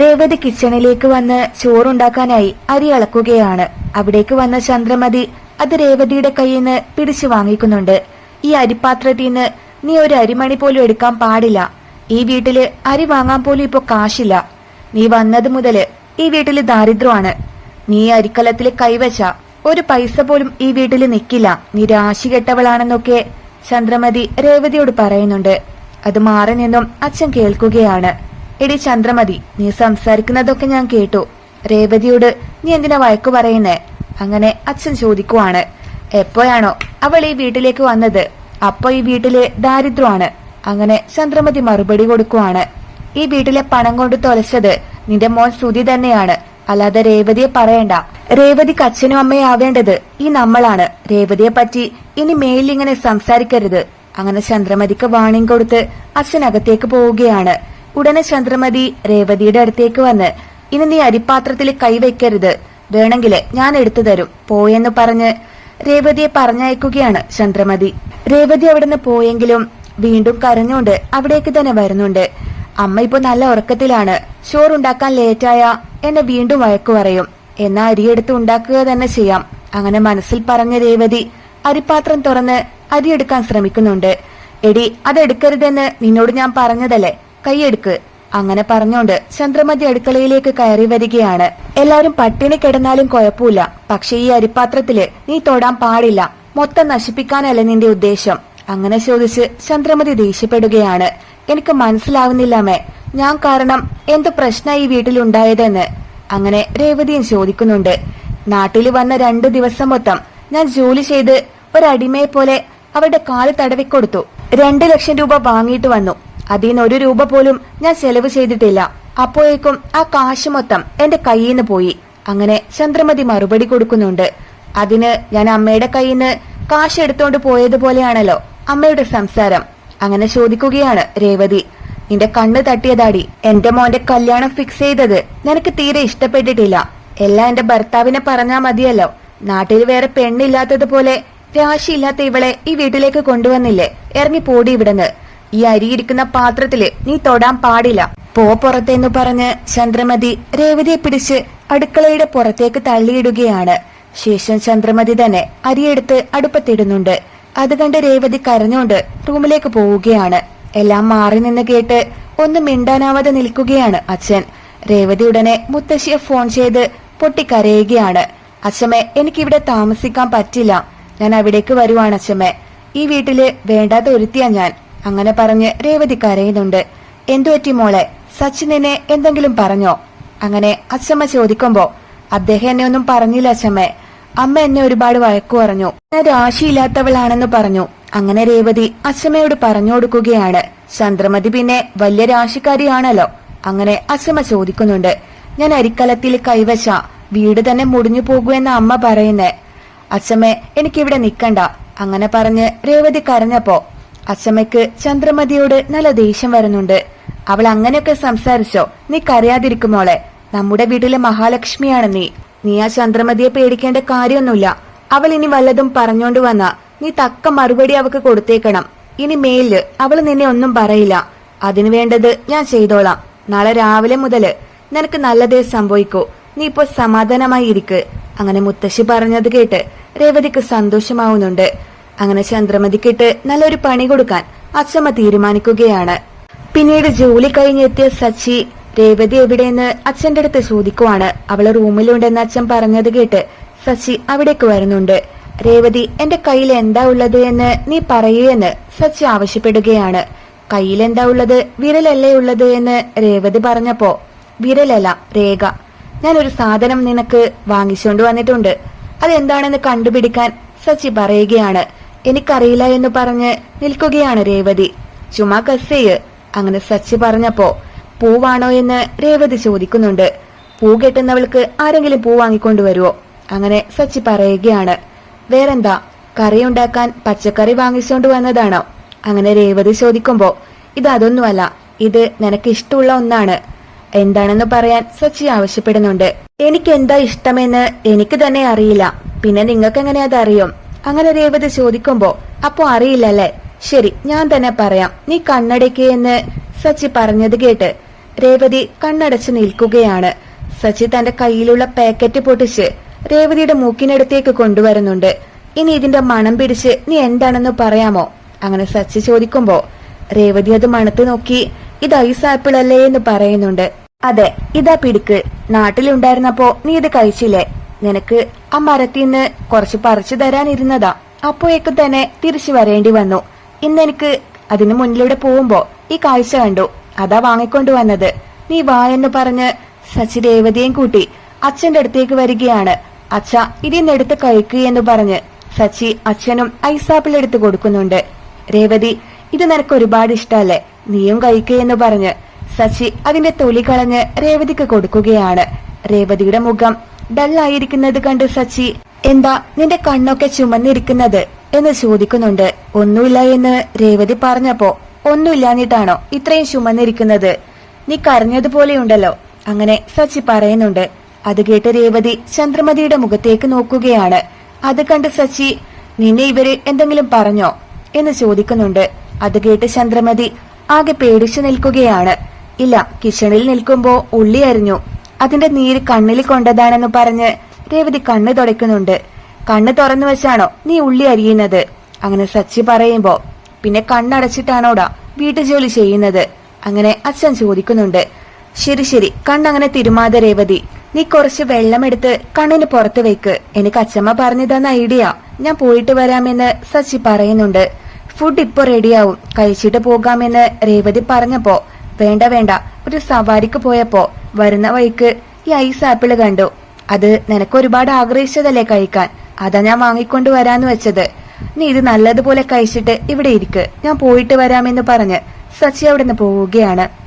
രേവതി കിച്ചണിലേക്ക് വന്ന് ചോറുണ്ടാക്കാനായി അരി അളക്കുകയാണ്. അവിടേക്ക് വന്ന ചന്ദ്രമതി അത് രേവതിയുടെ കയ്യിൽ നിന്ന് പിടിച്ചു വാങ്ങിക്കുന്നുണ്ട്. ഈ അരിപ്പാത്രത്തിൽ നിന്ന് നീ ഒരു അരിമണി പോലും എടുക്കാൻ പാടില്ല. ഈ വീട്ടിൽ അരി വാങ്ങാൻ പോലും ഇപ്പൊ കാശില്ല. നീ വന്നത് മുതൽ ഈ വീട്ടിൽ ദാരിദ്ര്യമാണ്. നീ അരിക്കലത്തിൽ കൈവച്ച ഒരു പൈസ പോലും ഈ വീട്ടിൽ നിക്കില്ല. നീ രാശി കെട്ടവളാണെന്നൊക്കെ ചന്ദ്രമതി രേവതിയോട് പറയുന്നുണ്ട്. അത് മാറി നിന്നും അച്ഛൻ കേൾക്കുകയാണ്. എടി ചന്ദ്രമതി നീ സംസാരിക്കുന്നതൊക്കെ ഞാൻ കേട്ടു. രേവതിയോട് നീ എന്തിനാ വഴക്കു പറയുന്നേ? അങ്ങനെ അച്ഛൻ ചോദിക്കുവാണ്. എപ്പോഴാണോ അവൾ ഈ വീട്ടിലേക്ക് വന്നത്? അപ്പൊ ഈ വീട്ടിലെ ദാരിദ്ര്യമാണ്. അങ്ങനെ ചന്ദ്രമതി മറുപടി കൊടുക്കുവാണ്. ഈ വീട്ടിലെ പണം കൊണ്ട് തൊലച്ചത് നിന്റെ മോൻ സുതി തന്നെയാണ്. അല്ലാതെ രേവതിയെ പറയണ്ട. രേവതിക്ക് അച്ഛനും അമ്മയും ആവേണ്ടത് ഈ നമ്മളാണ്. രേവതിയെ പറ്റി ഇനി മേലിൽ ഇങ്ങനെ സംസാരിക്കരുത്. അങ്ങനെ ചന്ദ്രമതിക്ക് വാണിംഗ് കൊടുത്ത് അച്ഛനകത്തേക്ക് പോവുകയാണ്. ഉടനെ ചന്ദ്രമതി രേവതിയുടെ അടുത്തേക്ക് വന്ന് ഇനി നീ അരിപ്പാത്രത്തിൽ കൈവയ്ക്കരുത്. വേണമെങ്കിൽ ഞാൻ എടുത്തു തരും. പോയെന്ന് പറഞ്ഞ് രേവതിയെ പറഞ്ഞയക്കുകയാണ് ചന്ദ്രമതി. രേവതി അവിടുന്ന് പോയെങ്കിലും വീണ്ടും കരഞ്ഞുകൊണ്ട് അവിടേക്ക് തന്നെ വരുന്നുണ്ട്. അമ്മ ഇപ്പൊ നല്ല ഉറക്കത്തിലാണ്. ചോറുണ്ടാക്കാൻ ലേറ്റായ എന്നെ വീണ്ടും വഴക്കു പറയും. എന്നാ അരിയെടുത്ത് ഉണ്ടാക്കുക തന്നെ ചെയ്യാം. അങ്ങനെ മനസ്സിൽ പറഞ്ഞ രേവതി അരിപ്പാത്രം തുറന്ന് അരിയെടുക്കാൻ ശ്രമിക്കുന്നുണ്ട്. എടി അതെടുക്കരുതെന്ന് നിന്നോട് ഞാൻ പറഞ്ഞതല്ലേ? കൈയെടുക്ക്. അങ്ങനെ പറഞ്ഞോണ്ട് ചന്ദ്രമതി അടുക്കളയിലേക്ക് കയറി വരികയാണ്. എല്ലാരും പട്ടിണി കിടന്നാലും കുഴപ്പമില്ല. പക്ഷെ ഈ അരിപ്പാത്രത്തിൽ നീ തൊടാൻ പാടില്ല. മൊത്തം നശിപ്പിക്കാനല്ല നിന്റെ ഉദ്ദേശം? അങ്ങനെ ചോദിച്ച് ചന്ദ്രമതി ദേഷ്യപ്പെടുകയാണ്. എനിക്ക് മനസ്സിലാവുന്നില്ലാമേ ഞാൻ കാരണം എന്ത് പ്രശ്ന ഈ വീട്ടിലുണ്ടായതെന്ന്. അങ്ങനെ രേവതിയും ചോദിക്കുന്നുണ്ട്. നാട്ടിൽ വന്ന രണ്ടു ദിവസം മൊത്തം ഞാൻ ജോലി ചെയ്ത് ഒരടിമയെ പോലെ അവരുടെ കാൽ തടവിക്കൊടുത്തു. രണ്ടു ലക്ഷം രൂപ വാങ്ങിയിട്ട് വന്നു. അതിൽ നിന്ന് ഒരു രൂപ പോലും ഞാൻ ചെലവ് ചെയ്തിട്ടില്ല. അപ്പോഴേക്കും ആ കാശ് മൊത്തം എന്റെ കയ്യിൽ നിന്ന് പോയി. അങ്ങനെ ചന്ദ്രമതി മറുപടി കൊടുക്കുന്നുണ്ട്. അതിന് ഞാൻ അമ്മയുടെ കയ്യിൽ നിന്ന് കാശ് എടുത്തോണ്ട് പോയതുപോലെയാണല്ലോ അമ്മയുടെ സംസാരം. അങ്ങനെ ചോദിക്കുകയാണ് രേവതി. നിന്റെ കണ്ണ് തട്ടിയതാടി. എന്റെ മോന്റെ കല്യാണം ഫിക്സ് ചെയ്തത് നിനക്ക് തീരെ ഇഷ്ടപ്പെട്ടിട്ടില്ല. എല്ലാം എന്റെ ഭർത്താവിനെ പറഞ്ഞാ മതിയല്ലോ. നാട്ടിൽ വേറെ പെണ്ണില്ലാത്തതുപോലെ രാശിയില്ലാത്ത ഇവളെ ഈ വീട്ടിലേക്ക് കൊണ്ടുവന്നില്ലേ? ഇറങ്ങി പോടി ഇവിടുന്ന്. ഈ അരിയിരിക്കുന്ന പാത്രത്തിൽ നീ തൊടാൻ പാടില്ല. പോ പുറത്തെന്ന് പറഞ്ഞ് ചന്ദ്രമതി രേവതിയെ പിടിച്ച് അടുക്കളയുടെ പുറത്തേക്ക് തള്ളിയിടുകയാണ്. ശേഷം ചന്ദ്രമതി തന്നെ അരിയെടുത്ത് അടുപ്പത്തിടുന്നുണ്ട്. അത് കണ്ട് രേവതി കരഞ്ഞുകൊണ്ട് റൂമിലേക്ക് പോവുകയാണ്. എല്ലാം മാറി നിന്ന് കേട്ട് ഒന്ന് മിണ്ടാനാവാതെ നിൽക്കുകയാണ് അച്ഛൻ. രേവതി ഉടനെ മുത്തശ്ശിയെ ഫോൺ ചെയ്ത് പൊട്ടിക്കരയുകയാണ്. അച്ഛമ്മേ എനിക്കിവിടെ താമസിക്കാൻ പറ്റില്ല. ഞാൻ അവിടേക്ക് വരുവാണ് അച്ഛമ്മേ. ഈ വീട്ടിൽ വേണ്ടാത്ത ഒരുത്തിയാ ഞാൻ. അങ്ങനെ പറഞ്ഞ് രേവതി കരയുന്നുണ്ട്. എന്തു പറ്റി മോളെ? സച്ചിനെ എന്തെങ്കിലും പറഞ്ഞോ? അങ്ങനെ അച്ഛമ്മ ചോദിക്കുമ്പോ അദ്ദേഹം എന്നെ ഒന്നും പറഞ്ഞില്ല അച്ഛമ്മേ അമ്മ എന്നെ ഒരുപാട് വഴക്കു പറഞ്ഞു. ഞാൻ രാശിയില്ലാത്തവളാണെന്ന് പറഞ്ഞു. അങ്ങനെ രേവതി അച്ഛമ്മയോട് പറഞ്ഞു കൊടുക്കുകയാണ്. ചന്ദ്രമതി പിന്നെ വലിയ രാശിക്കാരിയാണല്ലോ. അങ്ങനെ അച്ഛമ്മ ചോദിക്കുന്നുണ്ട്. ഞാൻ അരിക്കലത്തിൽ കൈവശ. വീട് തന്നെ മുടിഞ്ഞു പോകുമെന്ന് അമ്മ പറയുന്നേ. അച്ഛമ്മേ എനിക്കിവിടെ നിക്കണ്ട. അങ്ങനെ പറഞ്ഞ് രേവതി കരഞ്ഞപ്പോ അച്ഛമ്മയ്ക്ക് ചന്ദ്രമതിയോട് നല്ല ദേഷ്യം വരുന്നുണ്ട്. അവൾ അങ്ങനെയൊക്കെ സംസാരിച്ചോ? നീ കരയാതിരിക്കുമോളെ നമ്മുടെ വീട്ടിലെ മഹാലക്ഷ്മിയാണ് നീ. നീ ആ ചന്ദ്രമതിയെ പേടിക്കേണ്ട കാര്യമൊന്നുമില്ല. അവൾ ഇനി വല്ലതും പറഞ്ഞോണ്ട് വന്ന നീ തക്ക മറുപടി അവക്ക് കൊടുത്തേക്കണം. ഇനി മേലിൽ അവൾ നിന്നെ ഒന്നും പറയില്ല. അതിനു വേണ്ടത് ഞാൻ ചെയ്തോളാം. നാളെ രാവിലെ മുതൽ നിനക്ക് നല്ലതേ സംഭവിക്കൂ. നീ ഇപ്പോ സമാധാനമായി ഇരിക്ക് അങ്ങനെ മുത്തശ്ശി പറഞ്ഞത് കേട്ട് രേവതിക്ക് സന്തോഷമാവുന്നുണ്ട്. അങ്ങനെ ചന്ദ്രമതിക്കിട്ട് നല്ലൊരു പണി കൊടുക്കാൻ അച്ഛമ്മ തീരുമാനിക്കുകയാണ്. പിന്നീട് ജോലി കഴിഞ്ഞെത്തിയ സച്ചി രേവതി എവിടെയെന്ന് അച്ഛന്റെ അടുത്ത് ചോദിക്കുവാണ്. അവൾ റൂമിലുണ്ടെന്ന് അച്ഛൻ പറഞ്ഞത് കേട്ട് സച്ചി അവിടേക്ക് വരുന്നുണ്ട്. രേവതി എന്റെ കയ്യിൽ എന്താ ഉള്ളത് എന്ന് നീ പറയൂ എന്ന് സച്ചി ആവശ്യപ്പെടുകയാണ്. കയ്യിൽ എന്താ ഉള്ളത്? വിരലല്ലേ ഉള്ളത്? എന്ന് രേവതി പറഞ്ഞപ്പോ വിരലല്ല രേഖ. ഞാനൊരു സാധനം നിനക്ക് വാങ്ങിച്ചുകൊണ്ട് വന്നിട്ടുണ്ട്. അതെന്താണെന്ന് കണ്ടുപിടിക്കാൻ സച്ചി പറയുകയാണ്. എനിക്കറിയില്ല എന്ന് പറഞ്ഞ് നിൽക്കുകയാണ് രേവതി. ചുമ്മാ കസ്സേയ് അങ്ങനെ സച്ചി പറഞ്ഞപ്പോ പൂവാണോ എന്ന് രേവതി ചോദിക്കുന്നുണ്ട്. പൂ കെട്ടുന്നവൾക്ക് ആരെങ്കിലും പൂ വാങ്ങിക്കൊണ്ടുവരുവോ? അങ്ങനെ സച്ചി പറയുകയാണ്. വേറെന്താ? കറി ഉണ്ടാക്കാൻ പച്ചക്കറി വാങ്ങിച്ചുകൊണ്ട് വന്നതാണോ? അങ്ങനെ രേവതി ചോദിക്കുമ്പോ ഇത് അതൊന്നുമല്ല. ഇത് നിനക്ക് ഇഷ്ടമുള്ള ഒന്നാണ്. എന്താണെന്ന് പറയാൻ സച്ചി ആവശ്യപ്പെടുന്നുണ്ട്. എനിക്ക് എന്താ ഇഷ്ടമെന്ന് എനിക്ക് തന്നെ അറിയില്ല. പിന്നെ നിങ്ങൾക്ക് എങ്ങനെ അതറിയും? അങ്ങനെ രേവതി ചോദിക്കുമ്പോ അപ്പോ അറിയില്ലല്ലേ? ശരി ഞാൻ തന്നെ പറയാം. നീ കണ്ണടയ്ക്ക് എന്ന് സച്ചി പറഞ്ഞത് കേട്ട് രേവതി കണ്ണടച്ച് നിൽക്കുകയാണ്. സച്ചി തന്റെ കയ്യിലുള്ള പാക്കറ്റ് പൊട്ടിച്ച് രേവതിയുടെ മൂക്കിനടുത്തേക്ക് കൊണ്ടുവരുന്നുണ്ട്. ഇനി ഇതിന്റെ മണം പിടിച്ച് നീ എന്താണെന്ന് പറയാമോ? അങ്ങനെ സച്ചി ചോദിക്കുമ്പോ രേവതി അത് മണത്ത് നോക്കി ഇത് ഐസ് ആപ്പിൾ അല്ലേ എന്ന് പറയുന്നുണ്ട്. അതെ ഇതാ പിടിക്ക്. നാട്ടിലുണ്ടായിരുന്നപ്പോ നീ ഇത് കഴിച്ചില്ലേ? നിനക്ക് ആ മരത്തിൽ നിന്ന് കുറച്ച് പറിച്ചു തരാനിരുന്നതാ. അപ്പോഴേക്ക് തന്നെ തിരിച്ചു വരേണ്ടി വന്നു. ഇന്നെനിക്ക് അതിന് മുന്നിലൂടെ പോകുമ്പോ ഈ കാഴ്ച കണ്ടു. അതാ വാങ്ങിക്കൊണ്ടു വന്നത്. നീ വാ എന്ന് പറഞ്ഞ് സച്ചി രേവതിയും കൂട്ടി അച്ഛന്റെ അടുത്തേക്ക് വരികയാണ്. അച്ഛ ഇതിന്നെടുത്ത് കഴിക്കുകയെന്ന് പറഞ്ഞ് സച്ചി അച്ഛനും ഐസാപ്പിൾ എടുത്തു കൊടുക്കുന്നുണ്ട്. രേവതി ഇത് നിനക്ക് ഒരുപാട് ഇഷ്ടല്ലേ? നീയും കഴിക്കുകയെന്ന് പറഞ്ഞ് സച്ചി അതിന്റെ തൊലി കളഞ്ഞ് രേവതിക്ക് കൊടുക്കുകയാണ്. രേവതിയുടെ മുഖം ഡള്ളായിരിക്കുന്നത് കണ്ട് സച്ചി എന്താ നിന്റെ കണ്ണൊക്കെ ചുമന്നിരിക്കുന്നത്? എന്ന് ചോദിക്കുന്നുണ്ട്. ഒന്നുമില്ല എന്ന് രേവതി പറഞ്ഞപ്പോ ഒന്നുമില്ലാഞ്ഞിട്ടാണോ ഇത്രയും ചുമന്നിരിക്കുന്നത്? നീ കരഞ്ഞതുപോലെയുണ്ടല്ലോ. അങ്ങനെ സച്ചി പറയുന്നുണ്ട്. അത് കേട്ട് രേവതി ചന്ദ്രമതിയുടെ മുഖത്തേക്ക് നോക്കുകയാണ്. അത് കണ്ട് സച്ചി നിന്നെ ഇവർ എന്തെങ്കിലും പറഞ്ഞോ? എന്ന് ചോദിക്കുന്നുണ്ട്. അത് കേട്ട് ചന്ദ്രമതി ആകെ പേടിച്ചു നിൽക്കുകയാണ്. ഇല്ല കിച്ചണിൽ നിൽക്കുമ്പോ ഉള്ളി അരിഞ്ഞു. അതിന്റെ നീര് കണ്ണിൽ കൊണ്ടതാണെന്ന് പറഞ്ഞ് രേവതി കണ്ണ് തുടയ്ക്കുന്നുണ്ട്. കണ്ണ് തുറന്നു വെച്ചാണോ നീ ഉള്ളി അരിയുന്നത്? അങ്ങനെ സച്ചി പറയുമ്പോ പിന്നെ കണ്ണടച്ചിട്ടാണോടാ വീട്ടുജോലി ചെയ്യുന്നത്? അങ്ങനെ അച്ഛൻ ചോദിക്കുന്നുണ്ട്. ശരി ശരി കണ്ണങ്ങനെ തിരുമാത രേവതി നീ കുറച്ച് വെള്ളമെടുത്ത് കണ്ണിന് പുറത്ത് വെക്ക്. എനിക്ക് അച്ഛമ്മ പറഞ്ഞു തന്ന ഐഡിയ ഞാൻ പോയിട്ട് വരാമെന്ന് സച്ചി പറയുന്നുണ്ട്. ഫുഡ് ഇപ്പൊ റെഡിയാവും. കഴിച്ചിട്ട് പോകാമെന്ന് രേവതി പറഞ്ഞപ്പോ വേണ്ട വേണ്ട ഒരു സവാരിക്ക് പോയപ്പോ വരുന്ന വഴിക്ക് ഈ ഐസ് ആപ്പിൾ കണ്ടു. അത് നിനക്ക് ഒരുപാട് ആഗ്രഹിച്ചതല്ലേ കഴിക്കാൻ? അതാ ഞാൻ വാങ്ങിക്കൊണ്ട് വരാന്ന് വെച്ചത്. നീ ഇത് നല്ലതുപോലെ കഴിച്ചിട്ട് ഇവിടെ ഇരിക്ക്. ഞാൻ പോയിട്ട് വരാമെന്ന് പറഞ്ഞ് സച്ചി അവിടെ നിന്ന് പോവുകയാണ്.